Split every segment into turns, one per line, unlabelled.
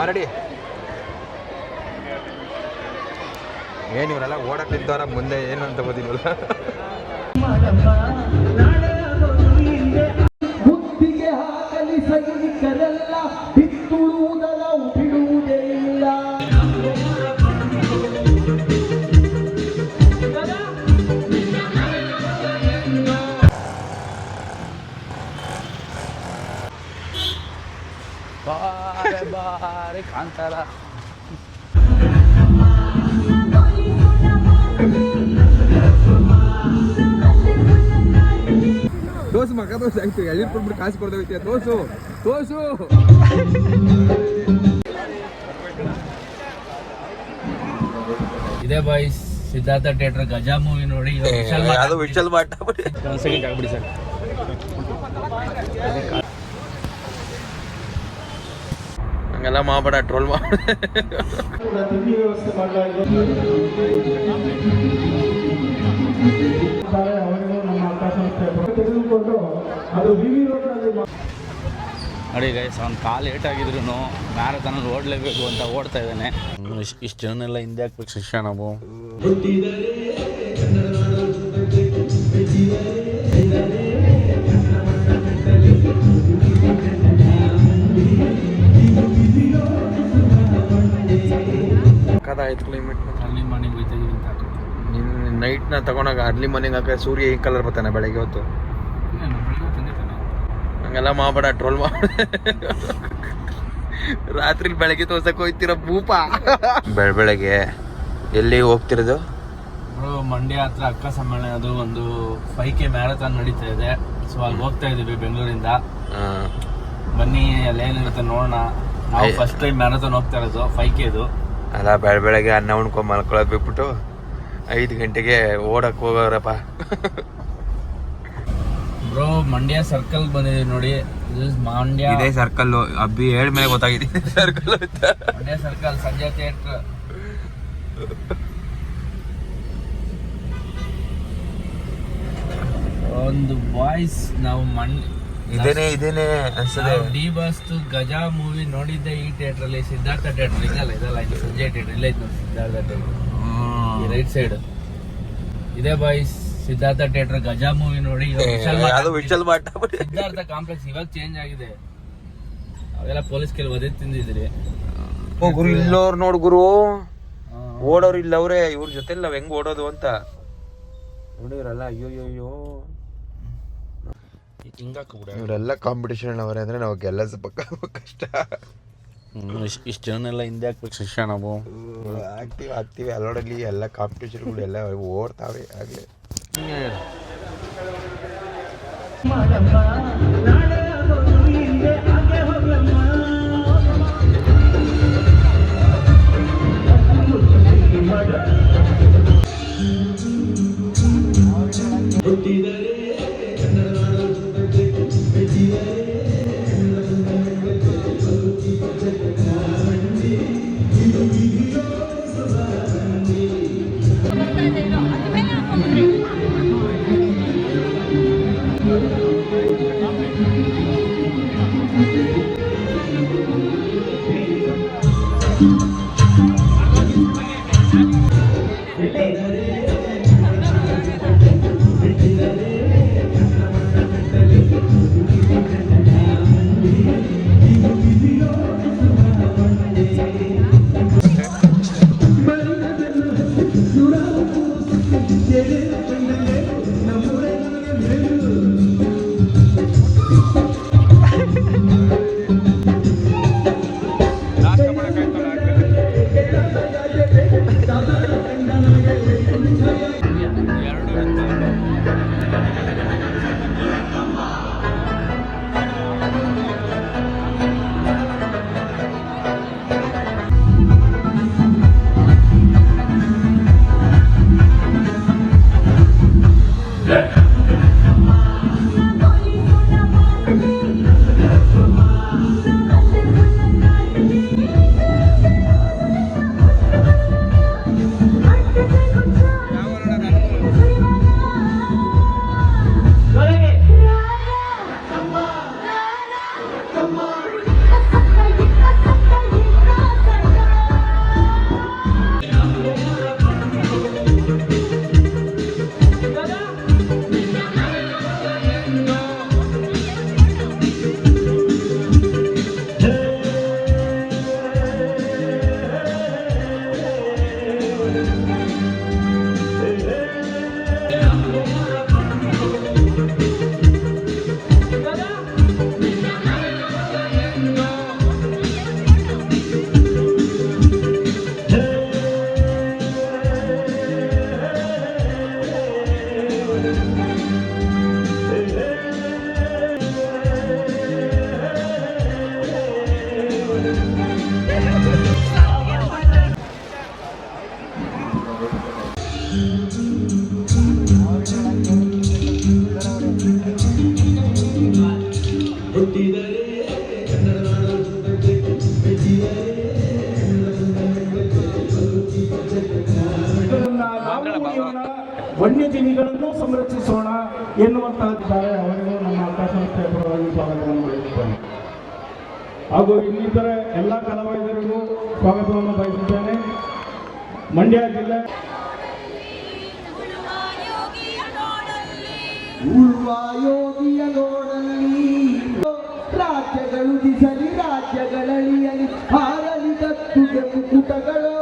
Ready ಏನು ಇವರೆಲ್ಲ ಮುಂದೆ ಏನು ಅಂತ ಗೊತ್ತಿಲ್ವಲ್ಲ
ಬಾರೆ ಬಾರೆ ಕಾಂತಾರ
ತೋಸು ಮಗ ದೋಸೆ ಆಯ್ತು ಎಳ್ನೀರು ಕೊಟ್ಬಿಟ್ಟು ಕಾಸು ಕೊಡ್ದೈತೆ ತೋಸು ತೋಸು
ಇದೇ boy Siddhartha theatre Gaja movie ನೋಡಿ.
ಅದು ವಿಶಲ್ ಮಾಟ
ಒಂದ್ ಸೆಕೆಂಡ್ ಆಗ್ಬಿಡಿ ಸರ್.
ಹಂಗೆಲ್ಲ ಮಾಡಬೇಡ ಟ್ರೋಲ್ ಮಾಡ
ತಿಂಡಿ ವ್ಯವಸ್ಥೆ ಮಾಡಲಾಗಿದೆ ಅವರಿಗೂ ನಮ್ಮ ಅವಕಾಶ ತೆಗೆದುಕೊಂಡು ಅದು ವಿವಿ ರೋಡ್ನಲ್ಲಿ
ನೋಡಿ ಗೈಸ್ ಅವ್ನ ಕಾಲು ಏಟಾಗಿದ್ರು ಮ್ಯಾರಥಾನಲ್ಲಿ ಓಡಲೇಬೇಕು ಅಂತ ಓಡ್ತಾ ಇದ್ದಾನೆ ಇಷ್ಟು ಜನನೆಲ್ಲ ಹಿಂದೆ ಹಾಕ್ಬೇಕು ಶಿಷ್ಯ ನಾವು
ಆಯ್ತು ಕ್ಲೈಮೇಟ್
ಅರ್ಲಿ ಮಾರ್ನಿಂಗ್.
ನೀನು ನೈಟ್ನ ತಗೊಂಡಾಗ ಅರ್ಲಿ ಮಾರ್ನಿಂಗ್ ಹಾಕ ಸೂರ್ಯ ಈ ಕಲರ್ ಬರ್ತಾನೆ ಬೆಳಗ್ಗೆ ಹೊತ್ತು. ಹಂಗೆಲ್ಲ ಮಾಡಬೇಡ ಟ್ರೋಲ್ ಮಾಡ. ರಾತ್ರಿ ಬೆಳಗ್ಗೆ ತೋರ್ಸಕ್ ಹೋಯ್ತಿರ ಭೂಪ. ಬೆಳ ಬೆಳಗ್ಗೆ ಎಲ್ಲಿ ಹೋಗ್ತಿರೋದು?
ಮಂಡ್ಯ ಹತ್ರ ಅಕ್ಕ ಸಮ್ಮೇಳನ ಅದು ಒಂದು ಫೈವ್ ಕೆ ಮ್ಯಾರಥಾನ್ ನಡೀತಾ ಇದೆ. ಸೊ ಅಲ್ಲಿ ಹೋಗ್ತಾ ಇದೀವಿ ಬೆಂಗಳೂರಿಂದ.
ಬನ್ನಿ
ಬನ್ನಿ ಅಲ್ಲೇನಿರುತ್ತೆ ನೋಡೋಣ. ನಾವು ಫಸ್ಟ್ ಟೈಮ್ ಮ್ಯಾರಥಾನ್ ಹೋಗ್ತಾ ಇರೋದು ಫೈವ್ ಕೆದು
ಅಲ್ಲ ಬೆಳ ಬೆಳಗ್ಗೆ ಅನ್ನ ಉಣ್ಕೊಂಡು ಮಲ್ಕೊಳ್ಳೋದು ಬಿಟ್ಬಿಟ್ಟು ಐದು ಗಂಟೆಗೆ ಓಡಕ್ ಹೋಗೋರಪ್ಪ
ಬ್ರೋ ಮಂಡ್ಯ ಸರ್ಕಲ್ ಬಂದಿದೆ ನೋಡಿ. ಮಂಡ್ಯ.
ಇದೇ ಸರ್ಕಲ್ ಅಬ್ಬಿ ಹೇಳ್ ಮೇಲೆ ಗೊತ್ತಾಗಿದೆ. ಸರ್ಕಲ್ ಅಂತ.
ಮಂಡ್ಯ ಸರ್ಕಲ್ ಸಂಜಯ್ ಥಿಯೇಟರ್ ಒಂದು ಬಾಯ್ಸ್ ನಾವು ಮಣ್
ಇದೇನೆ ಇದೇನೆ ಅನ್ಸದೆ
ಡಿ ಬಾಸ್ ಗಜಾ ಮೂವಿ ನೋಡಿದ್ದೆ ಈ ಥಿಯೇಟರ್ ಅಲ್ಲಿ ಸಿದ್ಧಾರ್ಥ ಥಿಯೇಟರ್ ಇದಲ್ಲ ಇದಲ್ಲ ಇದು ಸಂಜಯ್ ಥಿಯೇಟರ್ ಇಲ್ಲ ಇತ್ತು ಸಿದ್ಧಾರ್ಥ ಥಿಯೇಟರ್ ರೈಟ್ ಸೈಡ್ ಇದೇ boys Siddhartha theatre Gaja movie ನೋಡಿ
ಅದು ವಿಶಲ್ ಮಾಟ
ಸಿದ್ಧಾರ್ಥ ಕಾಂಪ್ಲೆಕ್ಸ್ ಇವಾಗ ಚೇಂಜ್ ಆಗಿದೆ. ಅವೆಲ್ಲ ಪೊಲೀಸ್ ಕೆಲ ಒದೆ ತಿಂದಿದ್ರಿ.
ಓ ಗುರು ಇಲ್ಲೋರ್ ನೋಡ್ ಗುರು. ಓಡೋರು ಇಲ್ಲ ಅವ್ರೆ ಇವ್ರ ಜೊತೆ ನಾವ್ ಹೆಂಗ್ ಓಡೋದು ಅಂತ. ನೋಡಿದ್ರಲ್ಲ ಅಯ್ಯೋ ಅಯ್ಯೋ ಇವರೆಲ್ಲ ಕಾಂಪಿಟೇಷನ್ ಅವರೇ ಅಂದ್ರೆ ನಾವು ಗೆಲ್ಲಸ ಪಕ್ಕ ಕಷ್ಟ.
ಇಷ್ಟು ಜನನೆಲ್ಲ ಹಿಂದೆ ಹಾಕ್ಬೇಕು ಶಿಕ್ಷಣ ನಾವು.
ಆಕ್ಟಿವ್ ಆಗ್ತೀವಿ ಎಲ್ಲೋಡಲ್ಲಿ ಎಲ್ಲ ಕಾಂಪಿಟೇಷನ್ಗಳು ಎಲ್ಲ ಓಡ್ತಾವೆ ಆಗಲಿ.
Thank you. Thank you. ವನ್ಯಜೀವಿಗಳನ್ನು ಸಂರಕ್ಷಿಸೋಣ ಎನ್ನುವಂತಹದ್ದಾರೆ ಅವರಿಗೂ ನಮ್ಮ ಸಂಸ್ಥೆಯ ಪರವಾಗಿ ಸ್ವಾಗತವನ್ನು ಬಯಸುತ್ತೇನೆ ಹಾಗೂ ಇನ್ನಿತರ ಎಲ್ಲ ಕಲಾವಿದರಿಗೂ ಸ್ವಾಗತವನ್ನು ಬಯಸುತ್ತೇನೆ. ಮಂಡ್ಯ ಜಿಲ್ಲೆ
ಉಳುವ ಯೋಗಿಯ ನೋಡಲಿ ರಾಜ್ಯಗಳು ದಿಸಲಿ ರಾಜ್ಯಗಳಳಿಯಲಿ ಹಾರಲಿ ಕತ್ತುಗೆ ಮುಕುಟಗಳು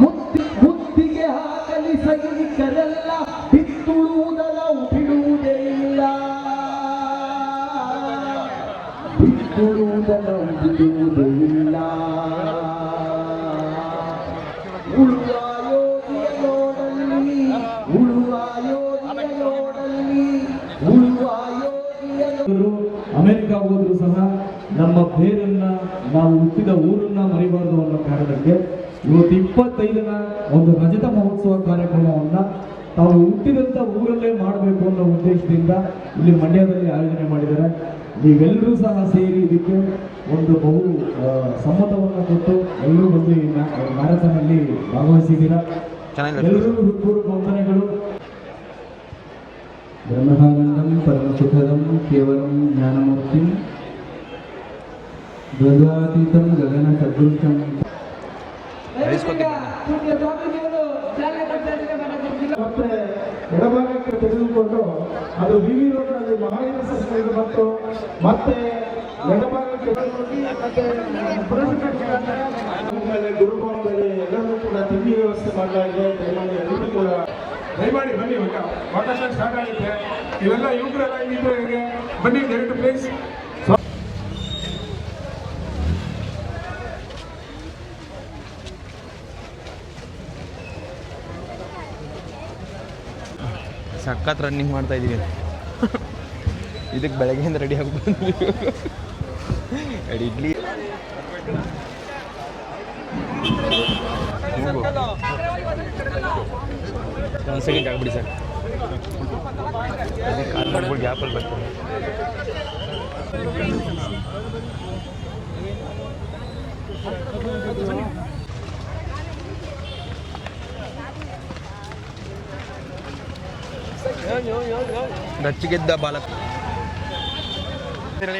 ಮುತ್ತಿ ಮುತ್ತಿಗೆ ಹಾಕಲಿ ಸೈನಿಕರೆಲ್ಲ ಬಿತ್ತುಳುವುದಲ್ಲ ಬಿಡುವುದೇ ಇಲ್ಲ ಬಿತ್ತುಳುವುದಲ್ಲ ಬಿಡುವುದೇ ಇಲ್ಲ.
ಹೋದ್ರು ಸಹ ನಮ್ಮ ಬೇರನ್ನ ನಾವು ಹುಟ್ಟಿದ ಊರನ್ನ ಮರಿಬಾರದು ಅನ್ನೋ ಕಾರಣಕ್ಕೆ ಇವತ್ತು ಇಪ್ಪತ್ತೈದನ ಒಂದು ರಜತ ಮಹೋತ್ಸವ ಕಾರ್ಯಕ್ರಮವನ್ನ ತಾವು ಹುಟ್ಟಿದಂತ ಊರಲ್ಲೇ ಮಾಡಬೇಕು ಅನ್ನೋ ಉದ್ದೇಶದಿಂದ ಇಲ್ಲಿ ಮಂಡ್ಯದಲ್ಲಿ ಆಯೋಜನೆ ಮಾಡಿದ್ದಾರೆ. ನೀವೆಲ್ಲರೂ ಸಹ ಸೇರಿ ಇದಕ್ಕೆ ಒಂದು ಬಹು ಸಮ್ಮತವನ್ನು ಕೊಟ್ಟು ಎಲ್ಲರೂ ಬಂದು ಈ ಮ್ಯಾರಥಾನ್ ಅಲ್ಲಿ ಭಾಗವಹಿಸಿದ್ದೀರಾ. ಎಲ್ಲರೂ ಹೃತ್ಪೂರ್ವಕ ವಂದನೆಗಳು. ಬ್ರಹ್ಮಾನಂದಂ ಪರಮಸುಖದಂ ಕೇವಲ ಜ್ಞಾನಮೂರ್ತಿಂ ದ್ವಂದ್ವಾತೀತಂ ಗಗನ ಸದೃಶಂ ಮತ್ತೆ ಎಡಭಾಗಕ್ಕೆ ತೆಗೆದುಕೊಂಡು ಅದು ವಿ ವಿ ರೋಡ್ನಲ್ಲಿ ಮಹಾವೀರ ಮತ್ತು ಬಂತು ಮತ್ತೆ ಎಡಭಾಗಕ್ಕೆ ಗುರುಭವನದಲ್ಲಿ ಎಲ್ಲರೂ ಕೂಡ ತಿಂಡಿ ವ್ಯವಸ್ಥೆ ಮಾಡಲಾಗಿದೆ ದಯಮಾಡಿ ಎಲ್ಲರೂ ಕೂಡ
ದಯಮಾಡಿ ಬನ್ನಿ ಇವಾಗ ವಾಟರ್ ಶೋ ಸ್ಟಾರ್ಟ್ ಆಗುತ್ತೆ. ಇವೆಲ್ಲ ಯುವಕರೆಲ್ಲ ಇಲ್ಲಿದ್ರೆ ಹೇಗೆ? ಬನ್ನಿ ಡೈರೆಕ್ಟ್ ಪ್ಲೇಸ್
ಸಖತ್ ರನ್ನಿಂಗ್ ಮಾಡ್ತಾ ಇದೀವಿ. ಇದಕ್ಕೆ ಬೆಳಗ್ಗೆಯಿಂದ ರೆಡಿ ಆಗ್ಬೋದು ಇಡ್ಲಿ. ಒಂದು ಸೆಕೆಂಡ್ ಆಗ್ಬಿಡಿ ಸರ್. ಕಾಲ್ ಮಾಡ್ಬಿಟ್ಟು ಗ್ಯಾಪಲ್ಲಿ ಬರ್ತೀನಿ ರಚ್ಚಿಗೆದ್ದ ಬಾಲಕ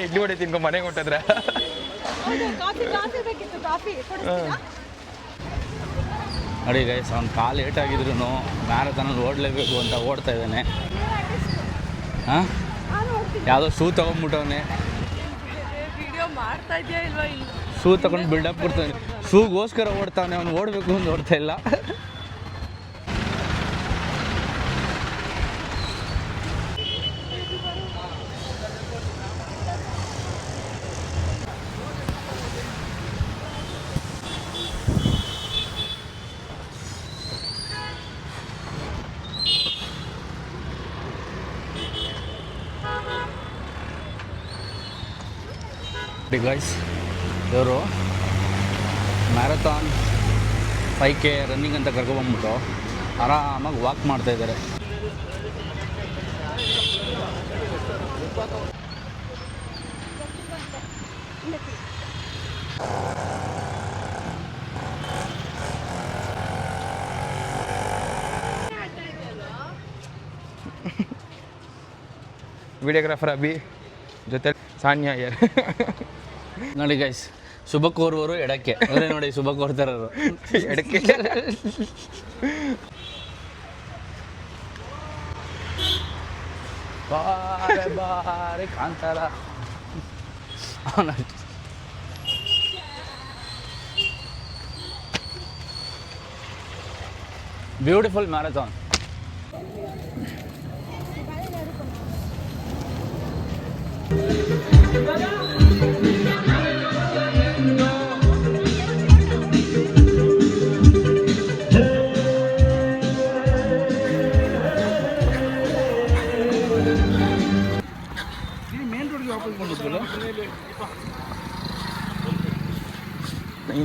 ಇಡ್ಲಿ ವಡೆ ತಿನ್ಕೊಂಡು ಮನೆಗೆ ಹೊಂಟಿದ್ರೆ.
ಕಾಫಿ ಕಾಫಿ ಬೇಕಿತ್ತು ಕಾಫಿ. ಕೊಡಿಸ್ತೀರಾ?
ನೋಡಿ ಗೈಸ್ ಅವ್ನು ಕಾಲು ಏಟಾಗಿದ್ರು ಮ್ಯಾರಥಾನಲ್ಲಿ ಓಡಲೇಬೇಕು ಅಂತ ಓಡ್ತಾ ಇದ್ದಾನೆ. ಹಾಂ? ಯಾವುದೋ ಶೂ ತೊಗೊಂಡ್ಬಿಟ್ಟವನೆ. ಶೂ ತಗೊಂಡು ಬಿಲ್ಡಪ್ ಕೊಡ್ತಾನೆ. ಶೂಗೋಸ್ಕರ ಓಡ್ತಾನೆ ಅವ್ನು ಓಡಬೇಕು ಅಂತ ಓಡ್ತಾ ಇಲ್ಲ. ಗಾಯ್ಸ್ ಇವರು ಮ್ಯಾರಥಾನ್ ಫೈವ್ ಕೆ ರನ್ನಿಂಗ್ ಅಂತ ಕರ್ಕೊಬಂದ್ಬಿಟ್ಟು ಆರಾಮಾಗಿ ವಾಕ್ ಮಾಡ್ತಾ ಇದ್ದಾರೆ.
ವಿಡಿಯೋಗ್ರಾಫರ್ ಅಭಿ ಜೊತೆ ಸಾನ್ಯ ಯಾರು
ನೋಡಿ ಗೈಸ್ ಶುಭ ಕೋರುವವರು ಎಡಕ್ಕೆ. ಅಂದರೆ ನೋಡಿ ಶುಭ ಕೋರ್ತಾರವರು
ಎಡಕ್ಕೆ.
ಬಾರೆ ಬಾರೆ ಕಾಂತಾರ. ಬ್ಯೂಟಿಫುಲ್ ಮ್ಯಾರಥಾನ್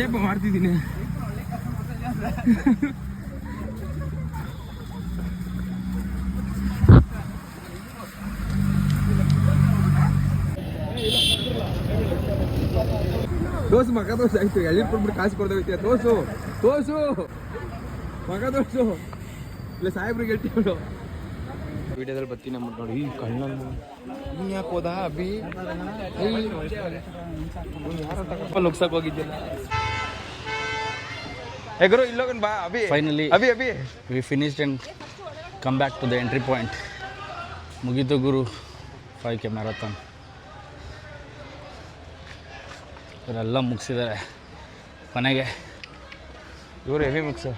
ನಡೆಯಪ್ಪ ಮಾಡ್ತಿದ್ದೀನಿ. ದೋಸು ಮಗ ದೋಸೆ ಆಯ್ತು ಎಲ್ಲಿ ಕೊಟ್ಬಿಟ್ಟು ಕಾಸು ಕೊಡ್ದೋಯ್ತೀಯ ದೋಸು ದೋಸು ಮಗ ದೋಸು ಇಲ್ಲ ಸಾಹೇಬ್ರಿಗೆ ಹೇಳ್ತೀವಿ ವಿಡಿಯೋದಲ್ಲಿ ಬರ್ತೀನಿ ನಮ್ಮ ನೋಡಿ ಈ ಕಣ್ಣನ್ನು. ನೀನು ಯಾಕೆ ಹೋದ ಅಭಿ? ಯಾರೋ ನುಗ್ಸಕ್ ಹೋಗಿದ್ದಿಲ್ಲ ಎಗರು ಇಲ್ಲೋಗನ್ ಬಾ Abhi.
Finally
Abhi Abhi.
We finished and come back to the entry point ಮುಗಿತು ಗುರು ಫೈವ್ ಕೆ ಮ್ಯಾರಥಾನ್ ಇವರೆಲ್ಲ ಮುಗಿಸಿದ್ದಾರೆ ಕೊನೆಗೆ
ಇವರು ಹೆವಿ ಮಿಕ್ಸ್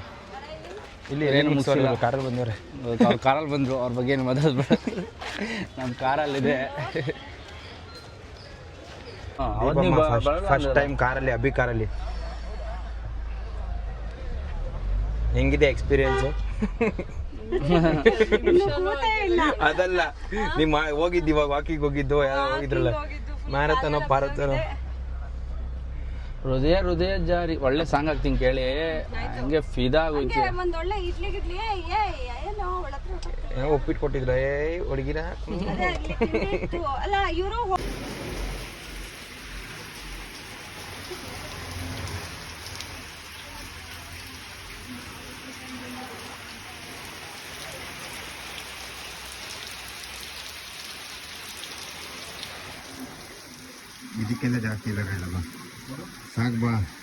ಇಲ್ಲಿ
ಏನು
ಏನು ಕಾರಲ್ಲಿ ಬಂದವ್ರೆ.
ಅವ್ರು ಕಾರಲ್ಲಿ ಬಂದರು ಅವ್ರ ಬಗ್ಗೆ ಏನು ಮಾತಾಡೋದು ಬೇಡ. ನಮ್ಮ ಕಾರಲ್ಲಿದೆ.
ಫಸ್ಟ್ ಟೈಮ್ ಕಾರಲ್ಲಿ ಅಭಿ ಕಾರಲ್ಲಿ. ಹೆಂಗಿದೆ ಎಕ್ಸ್ಪೀರಿಯನ್ಸ್ ಅದಲ್ಲ ನಿಮ್ಮ ಹೋಗಿದ್ದು ಇವಾಗ ವಾಕಿಂಗ್ ಹೋಗಿದ್ದು ಯಾರೋ ಹೋಗಿದ್ರಲ್ಲ ಮ್ಯಾರಥಾನ ಪಾರಥಾನ
ಹೃದಯ ಹೃದಯ ಜಾರಿ ಒಳ್ಳೆ ಸಾಂಗ್ ಹಾಕ್ತೀನಿ ಕೇಳಿ ಹಂಗೆ ಫಿದಾ ಆಗೋಯ್ತು
ಒಪ್ಪಿಟ್ಟು ಕೊಟ್ಟಿದ್ರ ಏ ಹುಡುಗಿರ
ಅದೇ ತಿಂಡಿ ಇತ್ತು. ಅಲ್ಲ ಇವರು
ಇದಕ್ಕೆಲ್ಲ